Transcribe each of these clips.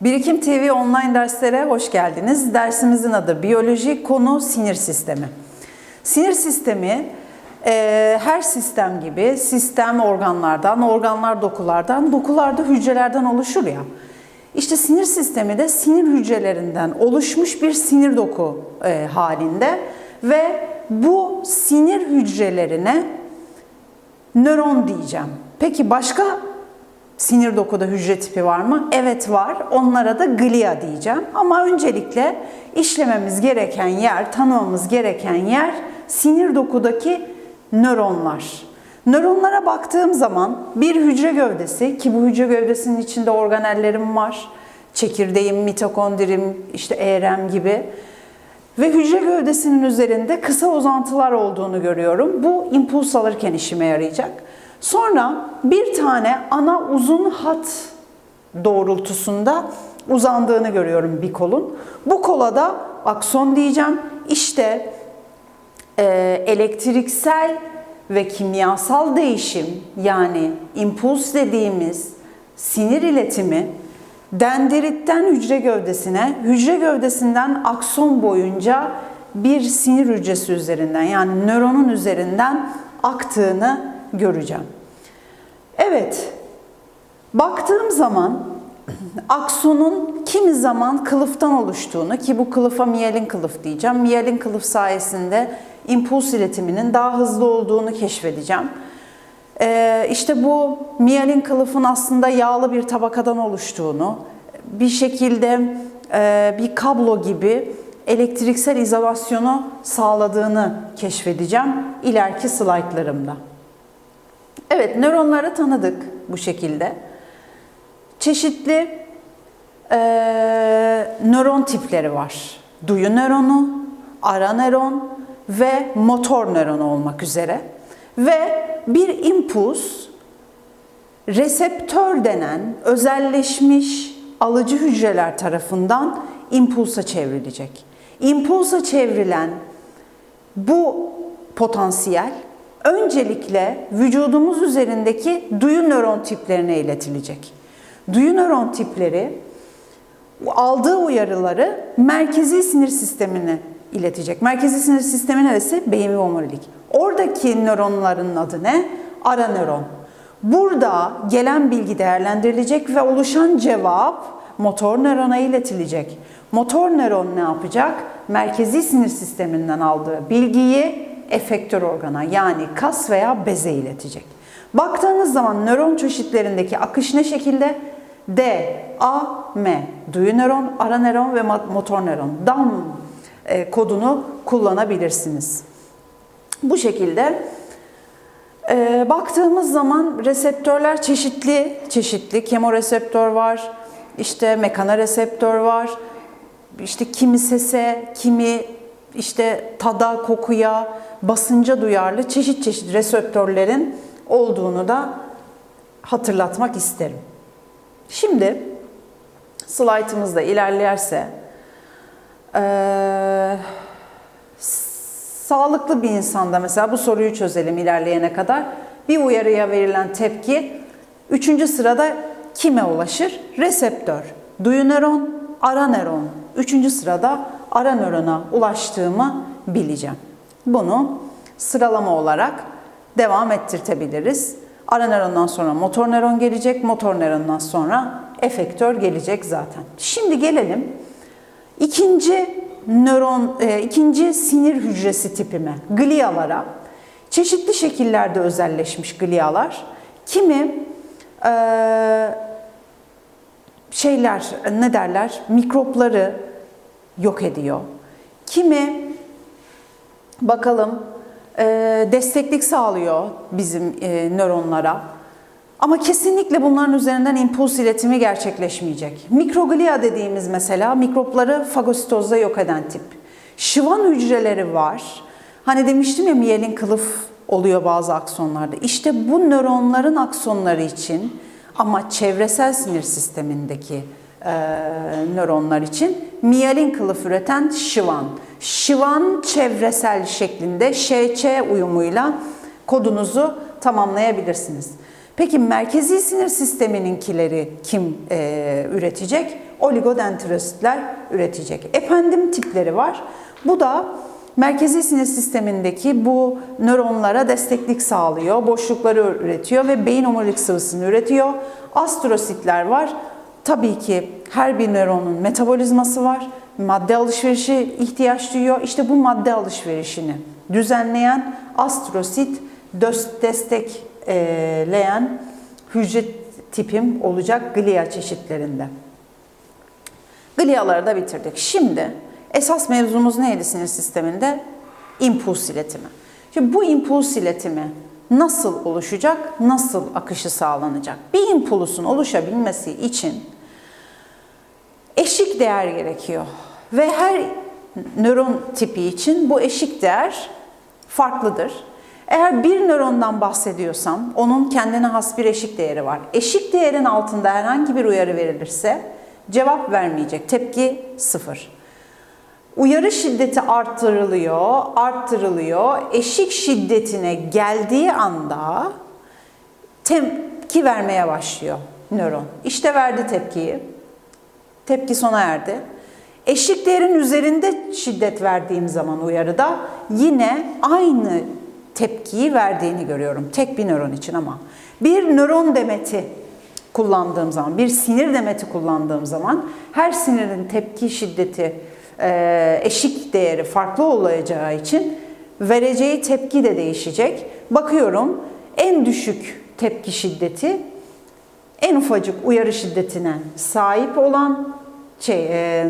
Birikim TV online derslere hoş geldiniz. Dersimizin adı biyoloji, konu sinir sistemi. Sinir sistemi e, her sistem gibi sistem organlardan, organlar dokulardan, dokularda hücrelerden oluşur ya. İşte sinir sistemi de sinir hücrelerinden oluşmuş bir sinir doku e, halinde ve bu sinir hücrelerine nöron diyeceğim. Peki başka sinir dokuda hücre tipi var mı? Evet var. Onlara da glia diyeceğim. Ama öncelikle işlememiz gereken yer, tanımamız gereken yer sinir dokudaki nöronlar. Nöronlara baktığım zaman bir hücre gövdesi ki bu hücre gövdesinin içinde organellerim var. Çekirdeğim, mitokondrim, işte eğrem gibi. Ve hücre gövdesinin üzerinde kısa uzantılar olduğunu görüyorum. Bu impuls alırken işime yarayacak. Sonra bir tane ana uzun hat doğrultusunda uzandığını görüyorum bir kolun. Bu kola da akson diyeceğim. İşte e, elektriksel ve kimyasal değişim yani impuls dediğimiz sinir iletimi dendritten hücre gövdesine, hücre gövdesinden akson boyunca bir sinir hücresi üzerinden yani nöronun üzerinden aktığını göreceğim. Evet, baktığım zaman aksonun kimi zaman kılıftan oluştuğunu ki bu kılıfa miyelin kılıf diyeceğim. Miyelin kılıf sayesinde impuls iletiminin daha hızlı olduğunu keşfedeceğim. Ee, işte bu miyelin kılıfın aslında yağlı bir tabakadan oluştuğunu, bir şekilde e, bir kablo gibi elektriksel izolasyonu sağladığını keşfedeceğim ileriki slaytlarımda. Evet, nöronları tanıdık bu şekilde. Çeşitli e, nöron tipleri var. Duyu nöronu, ara nöron ve motor nöron olmak üzere. Ve bir impuls reseptör denen özelleşmiş alıcı hücreler tarafından impulsa çevrilecek. İmpulsa çevrilen bu potansiyel öncelikle vücudumuz üzerindeki duyu nöron tiplerine iletilecek. Duyu nöron tipleri aldığı uyarıları merkezi sinir sistemine iletecek. Merkezi sinir sistemi neresi? Beyin ve omurilik. Oradaki nöronların adı ne? Ara nöron. Burada gelen bilgi değerlendirilecek ve oluşan cevap motor nörona iletilecek. Motor nöron ne yapacak? Merkezi sinir sisteminden aldığı bilgiyi efektör organa yani kas veya beze iletecek. Baktığınız zaman nöron çeşitlerindeki akış ne şekilde? D, A, M. Duyu nöron, ara nöron ve motor nöron. DAM e, kodunu kullanabilirsiniz. Bu şekilde e, baktığımız zaman reseptörler çeşitli, çeşitli. Kemoreseptör var, işte mekanoreseptör var, işte kimi sese, kimi işte tada, kokuya, basınca duyarlı çeşit çeşit reseptörlerin olduğunu da hatırlatmak isterim. Şimdi slaytımızda ilerlerse ee, sağlıklı bir insanda mesela bu soruyu çözelim ilerleyene kadar bir uyarıya verilen tepki üçüncü sırada kime ulaşır? Reseptör, duyu ara nöron. Üçüncü sırada ara nörona ulaştığımı bileceğim. Bunu sıralama olarak devam ettirtebiliriz. Ara nörondan sonra motor nöron gelecek, motor nörondan sonra efektör gelecek zaten. Şimdi gelelim ikinci nöron, e, ikinci sinir hücresi tipime, glialara. Çeşitli şekillerde özelleşmiş glialar. Kimi e, şeyler ne derler mikropları yok ediyor. Kimi bakalım e, desteklik sağlıyor bizim e, nöronlara. Ama kesinlikle bunların üzerinden impuls iletimi gerçekleşmeyecek. Mikroglia dediğimiz mesela mikropları fagositozda yok eden tip. Şıvan hücreleri var. Hani demiştim ya miyelin kılıf oluyor bazı aksonlarda. İşte bu nöronların aksonları için ama çevresel sinir sistemindeki e, nöronlar için miyelin kılıf üreten şıvan. Şıvan çevresel şeklinde ŞÇ uyumuyla kodunuzu tamamlayabilirsiniz. Peki merkezi sinir sistemininkileri kim e, üretecek? oligodendrositler üretecek. Ependim tipleri var. Bu da merkezi sinir sistemindeki bu nöronlara desteklik sağlıyor, boşlukları üretiyor ve beyin omurilik sıvısını üretiyor. Astrositler var. Tabii ki her bir nöronun metabolizması var. Madde alışverişi ihtiyaç duyuyor. İşte bu madde alışverişini düzenleyen astrosit destekleyen hücre tipim olacak glia çeşitlerinde. Gliaları da bitirdik. Şimdi esas mevzumuz neydi sinir sisteminde? İmpuls iletimi. Şimdi bu impuls iletimi nasıl oluşacak, nasıl akışı sağlanacak? Bir impulsun oluşabilmesi için eşik değer gerekiyor. Ve her nöron tipi için bu eşik değer farklıdır. Eğer bir nörondan bahsediyorsam onun kendine has bir eşik değeri var. Eşik değerin altında herhangi bir uyarı verilirse cevap vermeyecek. Tepki sıfır. Uyarı şiddeti arttırılıyor, arttırılıyor. Eşik şiddetine geldiği anda tepki vermeye başlıyor nöron. İşte verdi tepkiyi. Tepki sona erdi. Eşik değerin üzerinde şiddet verdiğim zaman uyarıda yine aynı tepkiyi verdiğini görüyorum. Tek bir nöron için ama. Bir nöron demeti kullandığım zaman, bir sinir demeti kullandığım zaman her sinirin tepki şiddeti e, eşik değeri farklı olacağı için vereceği tepki de değişecek. Bakıyorum en düşük tepki şiddeti en ufacık uyarı şiddetine sahip olan şey e,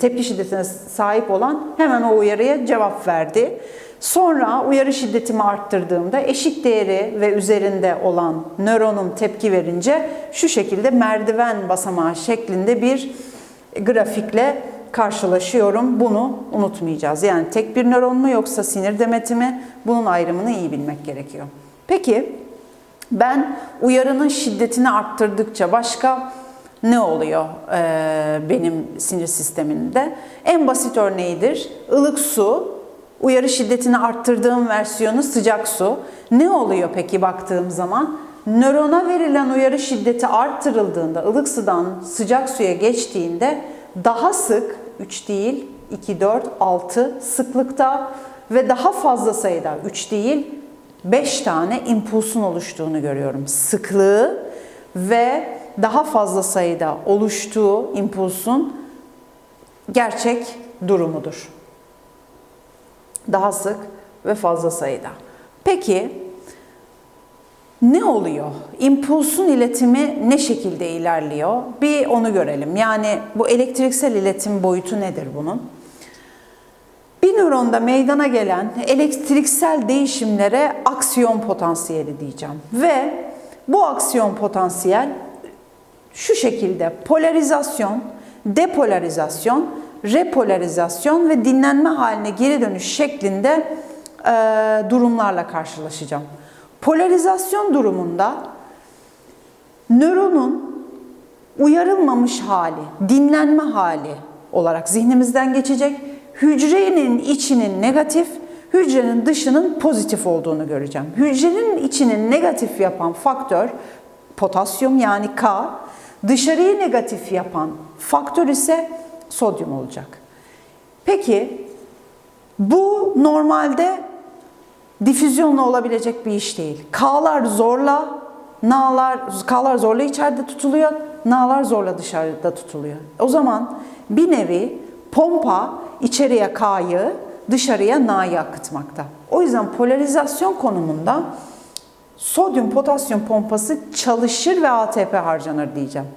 tepki şiddetine sahip olan hemen o uyarıya cevap verdi. Sonra uyarı şiddetimi arttırdığımda eşik değeri ve üzerinde olan nöronum tepki verince şu şekilde merdiven basamağı şeklinde bir grafikle karşılaşıyorum. Bunu unutmayacağız. Yani tek bir nöron mu yoksa sinir demeti mi? Bunun ayrımını iyi bilmek gerekiyor. Peki ben uyarının şiddetini arttırdıkça başka ne oluyor ee, benim sinir sisteminde? En basit örneğidir. Ilık su, uyarı şiddetini arttırdığım versiyonu sıcak su. Ne oluyor peki baktığım zaman? Nörona verilen uyarı şiddeti arttırıldığında, ılık sudan sıcak suya geçtiğinde daha sık, 3 değil, 2, 4, 6 sıklıkta ve daha fazla sayıda, 3 değil, 5 tane impulsun oluştuğunu görüyorum. Sıklığı ve daha fazla sayıda oluştuğu impulsun gerçek durumudur. Daha sık ve fazla sayıda. Peki ne oluyor? İmpulsun iletimi ne şekilde ilerliyor? Bir onu görelim. Yani bu elektriksel iletim boyutu nedir bunun? Bir nöronda meydana gelen elektriksel değişimlere aksiyon potansiyeli diyeceğim. Ve bu aksiyon potansiyel şu şekilde polarizasyon, depolarizasyon, repolarizasyon ve dinlenme haline geri dönüş şeklinde e, durumlarla karşılaşacağım. Polarizasyon durumunda nöronun uyarılmamış hali, dinlenme hali olarak zihnimizden geçecek. Hücrenin içinin negatif, hücrenin dışının pozitif olduğunu göreceğim. Hücrenin içinin negatif yapan faktör potasyum yani K, dışarıyı negatif yapan faktör ise sodyum olacak. Peki bu normalde difüzyonla olabilecek bir iş değil. K'lar zorla, N'lar, K'lar zorla içeride tutuluyor, N'lar zorla dışarıda tutuluyor. O zaman bir nevi pompa içeriye K'yı, dışarıya N'yı akıtmakta. O yüzden polarizasyon konumunda sodyum potasyum pompası çalışır ve ATP harcanır diyeceğim.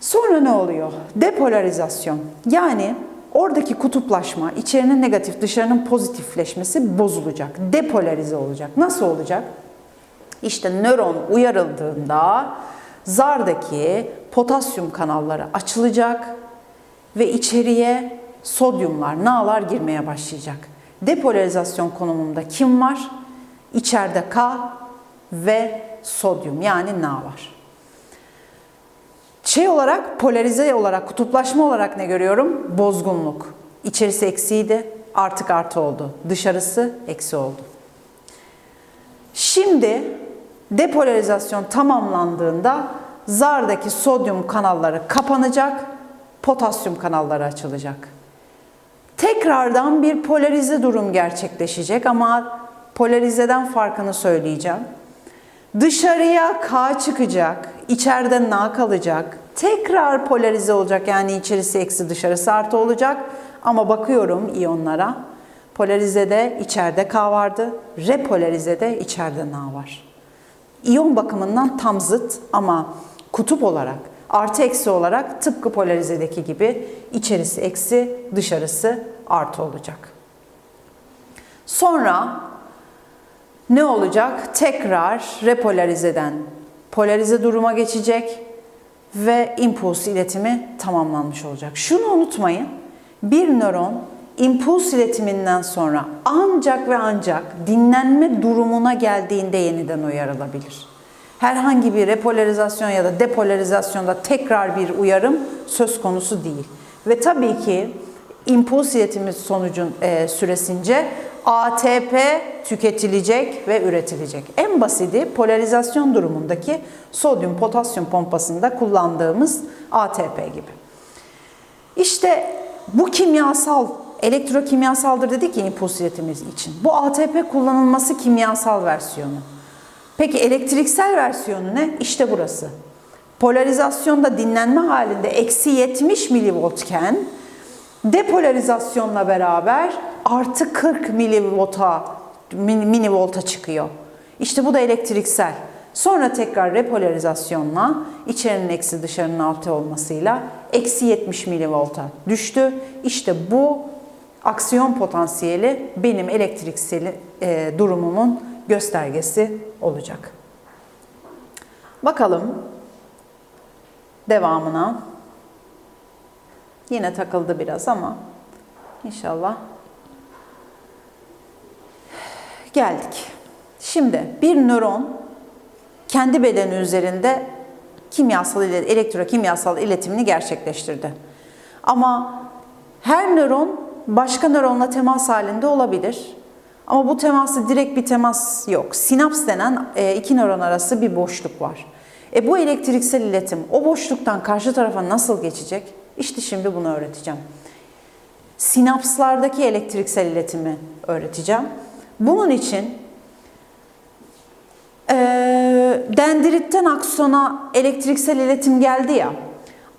Sonra ne oluyor? Depolarizasyon. Yani oradaki kutuplaşma, içerinin negatif, dışarının pozitifleşmesi bozulacak. Depolarize olacak. Nasıl olacak? İşte nöron uyarıldığında zardaki potasyum kanalları açılacak ve içeriye sodyumlar, na'lar girmeye başlayacak. Depolarizasyon konumunda kim var? İçeride K ve sodyum yani Na var. Şey olarak polarize olarak kutuplaşma olarak ne görüyorum? Bozgunluk. İçerisi eksiydi artık artı oldu. Dışarısı eksi oldu. Şimdi depolarizasyon tamamlandığında zardaki sodyum kanalları kapanacak, potasyum kanalları açılacak. Tekrardan bir polarize durum gerçekleşecek ama polarizeden farkını söyleyeceğim. Dışarıya K çıkacak, içeride N kalacak. Tekrar polarize olacak yani içerisi eksi dışarısı artı olacak. Ama bakıyorum iyonlara. Polarizede içeride K vardı, repolarizede içeride N var. İyon bakımından tam zıt ama kutup olarak artı eksi olarak tıpkı polarizedeki gibi içerisi eksi dışarısı artı olacak. Sonra ne olacak? Tekrar repolarizeden polarize duruma geçecek ve impuls iletimi tamamlanmış olacak. Şunu unutmayın. Bir nöron impuls iletiminden sonra ancak ve ancak dinlenme durumuna geldiğinde yeniden uyarılabilir. Herhangi bir repolarizasyon ya da depolarizasyonda tekrar bir uyarım söz konusu değil. Ve tabii ki impuls iletimi sonucun e, süresince ATP tüketilecek ve üretilecek. En basiti polarizasyon durumundaki sodyum potasyum pompasında kullandığımız ATP gibi. İşte bu kimyasal, elektrokimyasaldır dedik ya impuls iletimi için. Bu ATP kullanılması kimyasal versiyonu. Peki elektriksel versiyonu ne? İşte burası. Polarizasyonda dinlenme halinde eksi 70 milivoltken depolarizasyonla beraber artı 40 milivolta, minivolta çıkıyor. İşte bu da elektriksel. Sonra tekrar repolarizasyonla içerinin eksi dışarının altı olmasıyla eksi 70 milivolta düştü. İşte bu aksiyon potansiyeli benim elektriksel e, durumumun göstergesi olacak. Bakalım devamına. Yine takıldı biraz ama inşallah geldik. Şimdi bir nöron kendi bedeni üzerinde kimyasal elektrokimyasal iletimini gerçekleştirdi. Ama her nöron başka nöronla temas halinde olabilir. Ama bu teması direkt bir temas yok. Sinaps denen e, iki nöron arası bir boşluk var. E bu elektriksel iletim o boşluktan karşı tarafa nasıl geçecek? İşte şimdi bunu öğreteceğim. Sinapslardaki elektriksel iletimi öğreteceğim. Bunun için e, dendritten aksona elektriksel iletim geldi ya.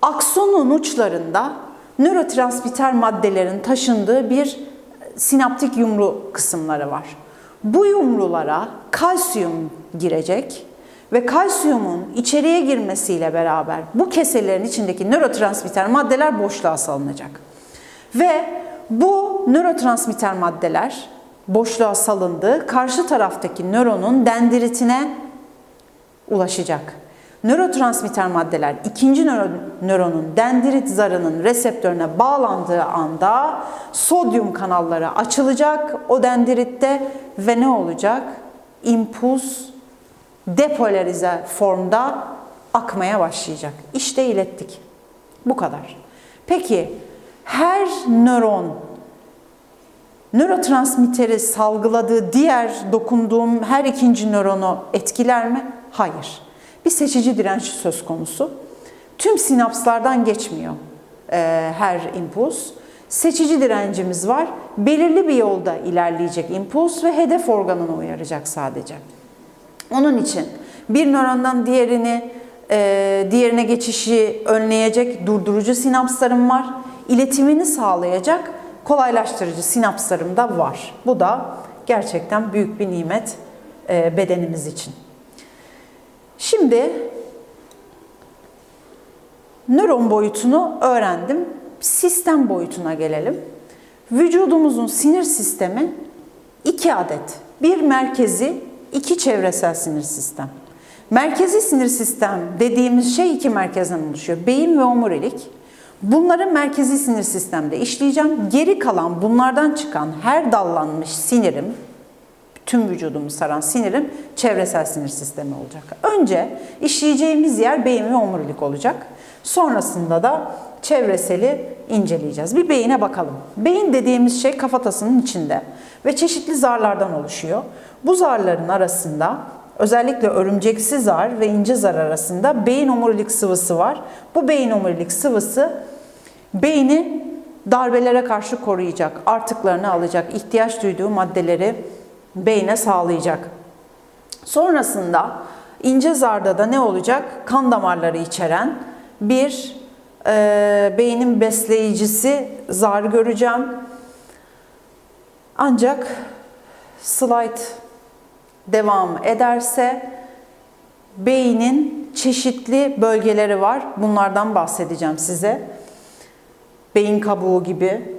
Aksonun uçlarında nörotransmitter maddelerin taşındığı bir sinaptik yumru kısımları var. Bu yumrulara kalsiyum girecek ve kalsiyumun içeriye girmesiyle beraber bu keselerin içindeki nörotransmitter maddeler boşluğa salınacak. Ve bu nörotransmitter maddeler boşluğa salındı, karşı taraftaki nöronun dendritine ulaşacak. Nörotransmitter maddeler ikinci nöronun dendrit zarının reseptörüne bağlandığı anda sodyum kanalları açılacak o dendritte ve ne olacak? İmpuls depolarize formda akmaya başlayacak. İşte ilettik. Bu kadar. Peki her nöron nörotransmitteri salgıladığı diğer dokunduğum her ikinci nöronu etkiler mi? Hayır. Bir seçici direnç söz konusu. Tüm sinapslardan geçmiyor e, her impuls. Seçici direncimiz var. Belirli bir yolda ilerleyecek impuls ve hedef organını uyaracak sadece. Onun için bir nörondan diğerini e, diğerine geçişi önleyecek durdurucu sinapslarım var. İletimini sağlayacak kolaylaştırıcı sinapslarım da var. Bu da gerçekten büyük bir nimet e, bedenimiz için. Şimdi nöron boyutunu öğrendim. Sistem boyutuna gelelim. Vücudumuzun sinir sistemi iki adet. Bir merkezi, iki çevresel sinir sistem. Merkezi sinir sistem dediğimiz şey iki merkezden oluşuyor. Beyin ve omurilik. Bunları merkezi sinir sistemde işleyeceğim. Geri kalan bunlardan çıkan her dallanmış sinirim, tüm vücudumu saran sinirim çevresel sinir sistemi olacak. Önce işleyeceğimiz yer beyin ve omurilik olacak. Sonrasında da çevreseli inceleyeceğiz. Bir beyine bakalım. Beyin dediğimiz şey kafatasının içinde ve çeşitli zarlardan oluşuyor. Bu zarların arasında özellikle örümceksi zar ve ince zar arasında beyin omurilik sıvısı var. Bu beyin omurilik sıvısı beyni darbelere karşı koruyacak, artıklarını alacak, ihtiyaç duyduğu maddeleri beyne sağlayacak. Sonrasında ince zarda da ne olacak? Kan damarları içeren bir e, beynin besleyicisi zar göreceğim. Ancak slide devam ederse beynin çeşitli bölgeleri var. Bunlardan bahsedeceğim size. Beyin kabuğu gibi.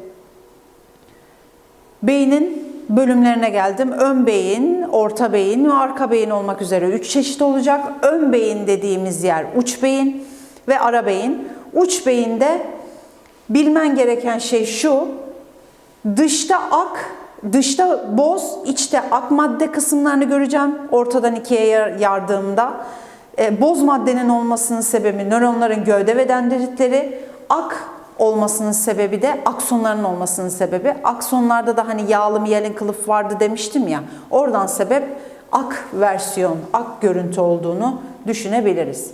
Beynin bölümlerine geldim. Ön beyin, orta beyin ve arka beyin olmak üzere üç çeşit olacak. Ön beyin dediğimiz yer uç beyin ve ara beyin. Uç beyinde bilmen gereken şey şu. Dışta ak, dışta boz, içte ak madde kısımlarını göreceğim. Ortadan ikiye yar- yardığımda. E, boz maddenin olmasının sebebi nöronların gövde ve dendritleri. Ak olmasının sebebi de aksonların olmasının sebebi. Aksonlarda da hani yağlı miyelin kılıf vardı demiştim ya. Oradan sebep ak versiyon, ak görüntü olduğunu düşünebiliriz.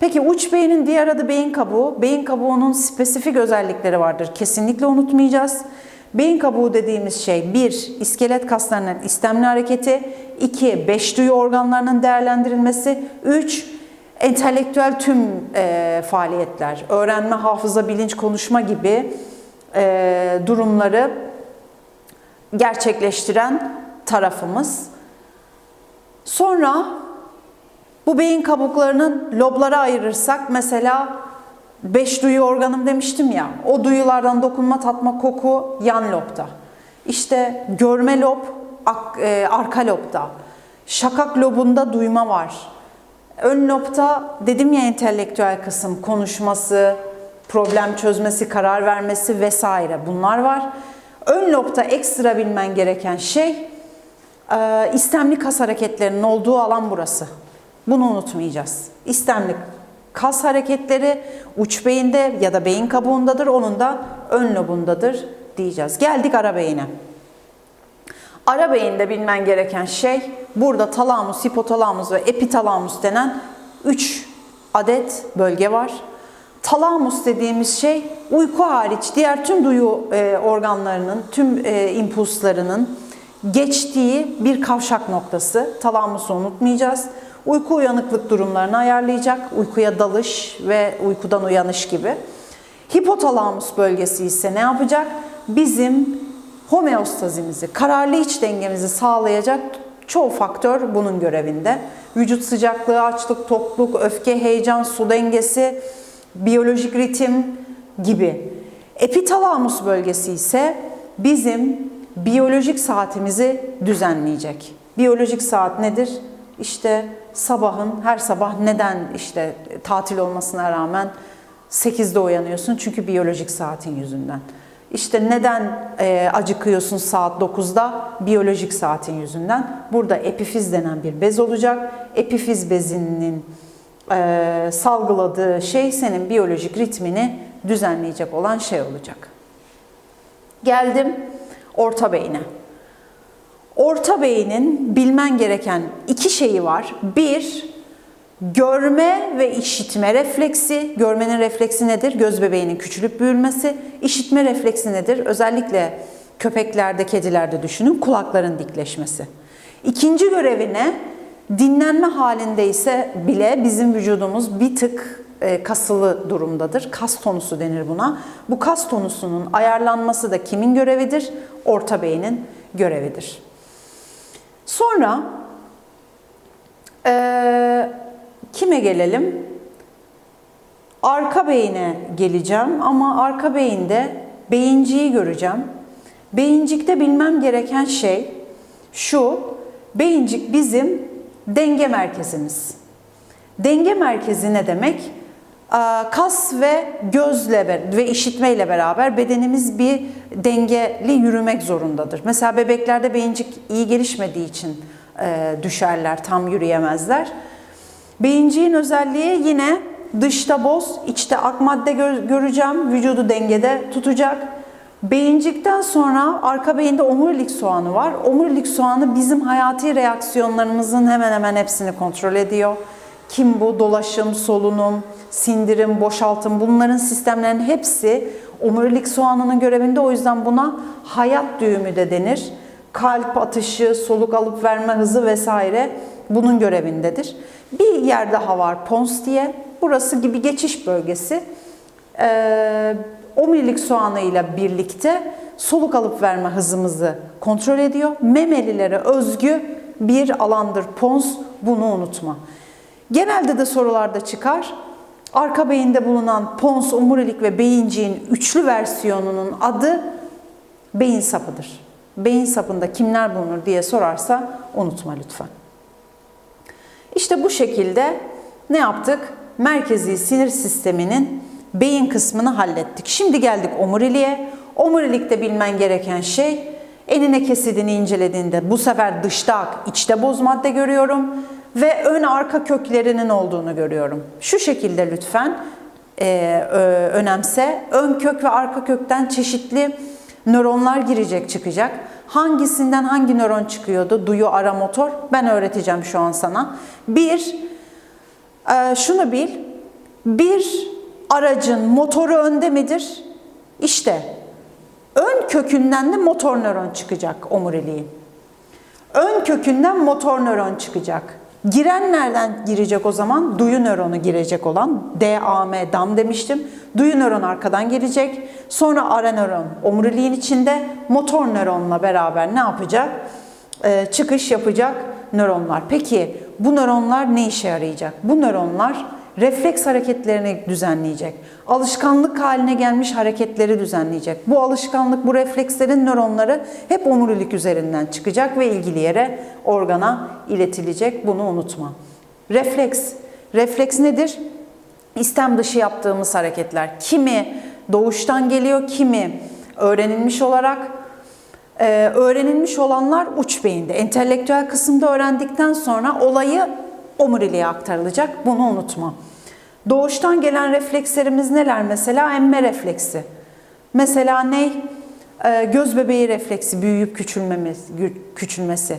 Peki uç beynin diğer adı beyin kabuğu. Beyin kabuğunun spesifik özellikleri vardır. Kesinlikle unutmayacağız. Beyin kabuğu dediğimiz şey bir, iskelet kaslarının istemli hareketi, iki, beş duyu organlarının değerlendirilmesi, üç, entelektüel tüm e, faaliyetler, öğrenme, hafıza, bilinç, konuşma gibi e, durumları gerçekleştiren tarafımız. Sonra bu beyin kabuklarının loblara ayırırsak mesela beş duyu organım demiştim ya. O duyulardan dokunma, tatma, koku yan lobda. İşte görme lob ak- e, arka lobda. Şakak lobunda duyma var. Ön lobda dedim ya entelektüel kısım konuşması, problem çözmesi, karar vermesi vesaire bunlar var. Ön lobda ekstra bilmen gereken şey e, istemli kas hareketlerinin olduğu alan burası. Bunu unutmayacağız. İstemli kas hareketleri uç beyinde ya da beyin kabuğundadır, onun da ön lobundadır diyeceğiz. Geldik ara beyine. Ara beyinde bilmen gereken şey burada talamus, hipotalamus ve epitalamus denen 3 adet bölge var. Talamus dediğimiz şey uyku hariç diğer tüm duyu e, organlarının, tüm e, impulslarının geçtiği bir kavşak noktası. Talamusu unutmayacağız. Uyku uyanıklık durumlarını ayarlayacak. Uykuya dalış ve uykudan uyanış gibi. Hipotalamus bölgesi ise ne yapacak? Bizim homeostazimizi, kararlı iç dengemizi sağlayacak çoğu faktör bunun görevinde. Vücut sıcaklığı, açlık, tokluk, öfke, heyecan, su dengesi, biyolojik ritim gibi. Epitalamus bölgesi ise bizim biyolojik saatimizi düzenleyecek. Biyolojik saat nedir? İşte sabahın her sabah neden işte tatil olmasına rağmen 8'de uyanıyorsun? Çünkü biyolojik saatin yüzünden. İşte neden e, acıkıyorsun saat 9'da? Biyolojik saatin yüzünden. Burada epifiz denen bir bez olacak. Epifiz bezinin e, salgıladığı şey senin biyolojik ritmini düzenleyecek olan şey olacak. Geldim orta beyine. Orta beynin bilmen gereken iki şeyi var. Bir, görme ve işitme refleksi. Görmenin refleksi nedir? Göz bebeğinin küçülüp büyümesi. İşitme refleksi nedir? Özellikle köpeklerde, kedilerde düşünün kulakların dikleşmesi. İkinci görevi ne? Dinlenme halinde ise bile bizim vücudumuz bir tık e, kasılı durumdadır. Kas tonusu denir buna. Bu kas tonusunun ayarlanması da kimin görevidir? Orta beynin görevidir. Sonra e, kime gelelim? Arka beyine geleceğim ama arka beyinde beyinciği göreceğim. Beyincikte bilmem gereken şey şu. Beyincik bizim denge merkezimiz. Denge merkezi ne demek? Kas ve gözle ve işitmeyle beraber bedenimiz bir dengeli yürümek zorundadır. Mesela bebeklerde beyincik iyi gelişmediği için e, düşerler, tam yürüyemezler. Beyinciğin özelliği yine dışta boz, içte ak madde göreceğim, vücudu dengede tutacak. Beyincikten sonra arka beyinde omurilik soğanı var. Omurilik soğanı bizim hayati reaksiyonlarımızın hemen hemen hepsini kontrol ediyor. Kim bu? Dolaşım, solunum, sindirim, boşaltım bunların sistemlerin hepsi omurilik soğanının görevinde. O yüzden buna hayat düğümü de denir. Kalp atışı, soluk alıp verme hızı vesaire bunun görevindedir. Bir yer daha var pons diye. Burası gibi geçiş bölgesi. Ee, omurilik soğanı ile birlikte soluk alıp verme hızımızı kontrol ediyor. Memelilere özgü bir alandır pons. Bunu unutma. Genelde de sorularda çıkar. Arka beyinde bulunan pons, omurilik ve beyinciğin üçlü versiyonunun adı beyin sapıdır. Beyin sapında kimler bulunur diye sorarsa unutma lütfen. İşte bu şekilde ne yaptık? Merkezi sinir sisteminin beyin kısmını hallettik. Şimdi geldik omuriliğe. Omurilikte bilmen gereken şey enine kesidini incelediğinde bu sefer dışta ak, içte boz madde görüyorum ve ön arka köklerinin olduğunu görüyorum. Şu şekilde lütfen e, ö, önemse. Ön kök ve arka kökten çeşitli nöronlar girecek çıkacak. Hangisinden hangi nöron çıkıyordu? Duyu, ara, motor. Ben öğreteceğim şu an sana. Bir, e, şunu bil. Bir aracın motoru önde midir? İşte ön kökünden de motor nöron çıkacak omuriliğin. Ön kökünden motor nöron çıkacak. Giren nereden girecek o zaman? Duyu nöronu girecek olan DAM, DAM demiştim. Duyu nöron arkadan gelecek. Sonra ara nöron omuriliğin içinde motor nöronla beraber ne yapacak? Ee, çıkış yapacak nöronlar. Peki bu nöronlar ne işe yarayacak? Bu nöronlar refleks hareketlerini düzenleyecek. Alışkanlık haline gelmiş hareketleri düzenleyecek. Bu alışkanlık, bu reflekslerin nöronları hep omurilik üzerinden çıkacak ve ilgili yere, organa iletilecek. Bunu unutma. Refleks. Refleks nedir? İstem dışı yaptığımız hareketler. Kimi doğuştan geliyor, kimi öğrenilmiş olarak ee, öğrenilmiş olanlar uç beyinde. Entelektüel kısımda öğrendikten sonra olayı omuriliğe aktarılacak. Bunu unutma. Doğuştan gelen reflekslerimiz neler mesela? Emme refleksi. Mesela ne? Ee, göz bebeği refleksi, büyüyüp küçülmemiz, küçülmesi.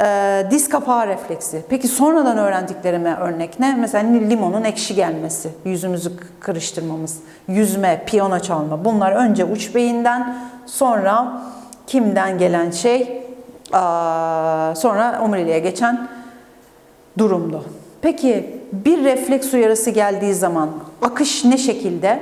Ee, diz kapağı refleksi. Peki sonradan öğrendiklerime örnek ne? Mesela limonun ekşi gelmesi, yüzümüzü kırıştırmamız, yüzme, piyano çalma. Bunlar önce uç beyinden, sonra kimden gelen şey? Aa, sonra omuriliğe geçen durumdu. Peki bir refleks uyarısı geldiği zaman akış ne şekilde?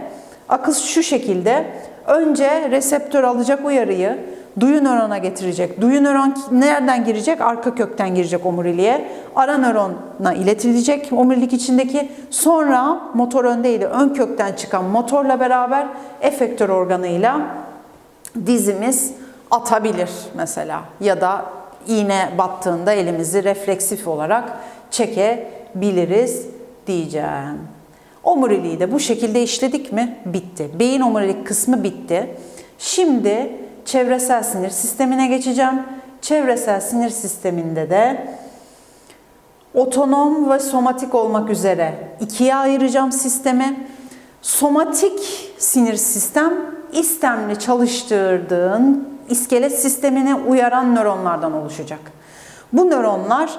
Akış şu şekilde. Önce reseptör alacak uyarıyı duyu nörona getirecek. Duyu nöron nereden girecek? Arka kökten girecek omuriliğe. Ara nörona iletilecek omurilik içindeki. Sonra motor öndeydi. Ön kökten çıkan motorla beraber efektör organıyla dizimiz atabilir mesela ya da iğne battığında elimizi refleksif olarak çekebiliriz diyeceğim. Omuriliği de bu şekilde işledik mi? Bitti. Beyin omurilik kısmı bitti. Şimdi çevresel sinir sistemine geçeceğim. Çevresel sinir sisteminde de otonom ve somatik olmak üzere ikiye ayıracağım sistemi. Somatik sinir sistem istemli çalıştırdığın iskelet sistemine uyaran nöronlardan oluşacak. Bu nöronlar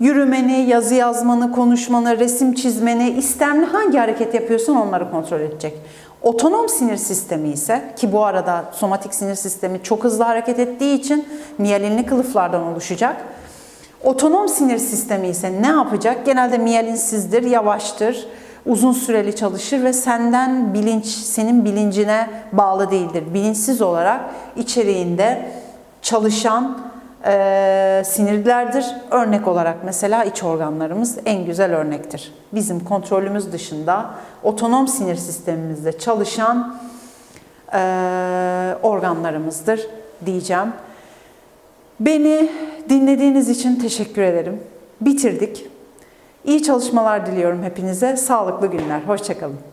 yürümeni, yazı yazmanı, konuşmanı, resim çizmeni, istemli hangi hareket yapıyorsan onları kontrol edecek. Otonom sinir sistemi ise ki bu arada somatik sinir sistemi çok hızlı hareket ettiği için miyelinli kılıflardan oluşacak. Otonom sinir sistemi ise ne yapacak? Genelde miyelinsizdir, yavaştır, uzun süreli çalışır ve senden bilinç, senin bilincine bağlı değildir. Bilinçsiz olarak içeriğinde çalışan e, sinirlerdir. Örnek olarak mesela iç organlarımız en güzel örnektir. Bizim kontrolümüz dışında otonom sinir sistemimizde çalışan e, organlarımızdır diyeceğim. Beni dinlediğiniz için teşekkür ederim. Bitirdik. İyi çalışmalar diliyorum hepinize. Sağlıklı günler. Hoşçakalın.